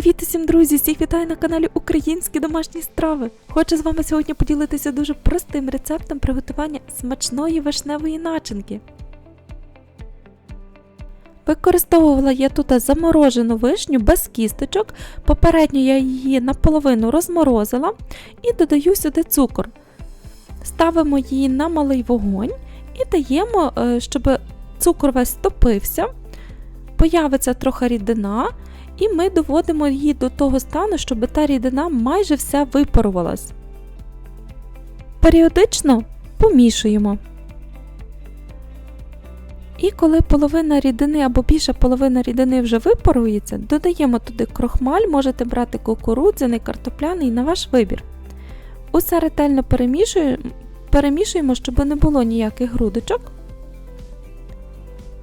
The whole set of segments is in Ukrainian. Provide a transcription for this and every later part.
Привіт усім, друзі! Всіх вітаю на каналі Українські домашні страви. Хочу з вами сьогодні поділитися дуже простим рецептом приготування смачної вишневої начинки. Використовувала я тут заморожену вишню без кісточок. Попередньо я її наполовину розморозила і додаю сюди цукор. Ставимо її на малий вогонь і даємо, е, щоб цукор весь топився, появиться трохи рідина. І ми доводимо її до того стану, щоб та рідина майже вся випарувалась. Періодично помішуємо. І коли половина рідини або більша половина рідини вже випарується, додаємо туди крохмаль, можете брати кукурудзяний, картопляний на ваш вибір. Усе ретельно перемішуємо, перемішуємо, щоб не було ніяких грудочок.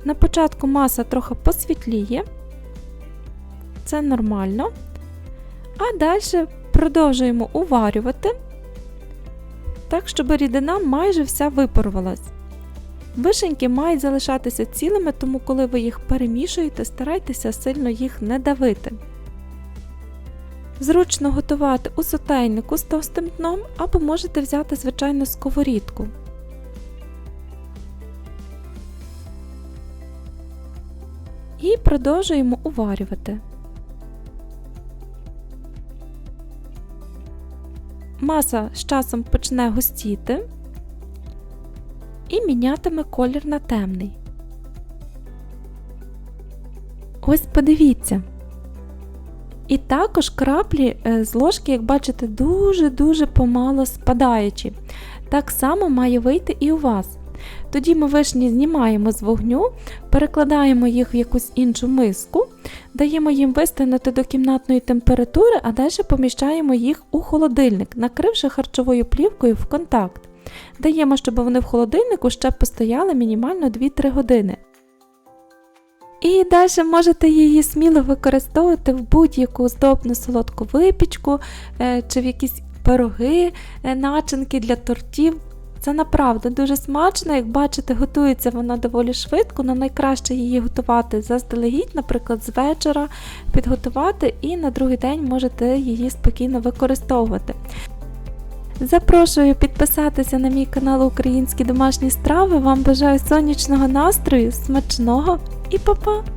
На початку маса трохи посвітліє це нормально. А далі продовжуємо уварювати, так, щоб рідина майже вся випарувалась. Вишеньки мають залишатися цілими, тому коли ви їх перемішуєте, старайтеся сильно їх не давити. Зручно готувати у сотейнику з товстим дном або можете взяти звичайну сковорідку. І продовжуємо уварювати. Маса з часом почне густіти і мінятиме колір на темний. Ось подивіться. І також краплі е, з ложки, як бачите, дуже-дуже помало спадаючі. Так само має вийти і у вас. Тоді ми вишні знімаємо з вогню, перекладаємо їх в якусь іншу миску, даємо їм вистигнути до кімнатної температури, а далі поміщаємо їх у холодильник, накривши харчовою плівкою в контакт. Даємо, щоб вони в холодильнику ще постояли мінімально 2-3 години. І далі можете її сміло використовувати в будь-яку здобну солодку випічку е, чи в якісь пироги, е, начинки для тортів. Це направду дуже смачно, як бачите, готується вона доволі швидко, але найкраще її готувати заздалегідь, наприклад, з вечора підготувати і на другий день можете її спокійно використовувати. Запрошую підписатися на мій канал Українські домашні страви. Вам бажаю сонячного настрою, смачного і па-па!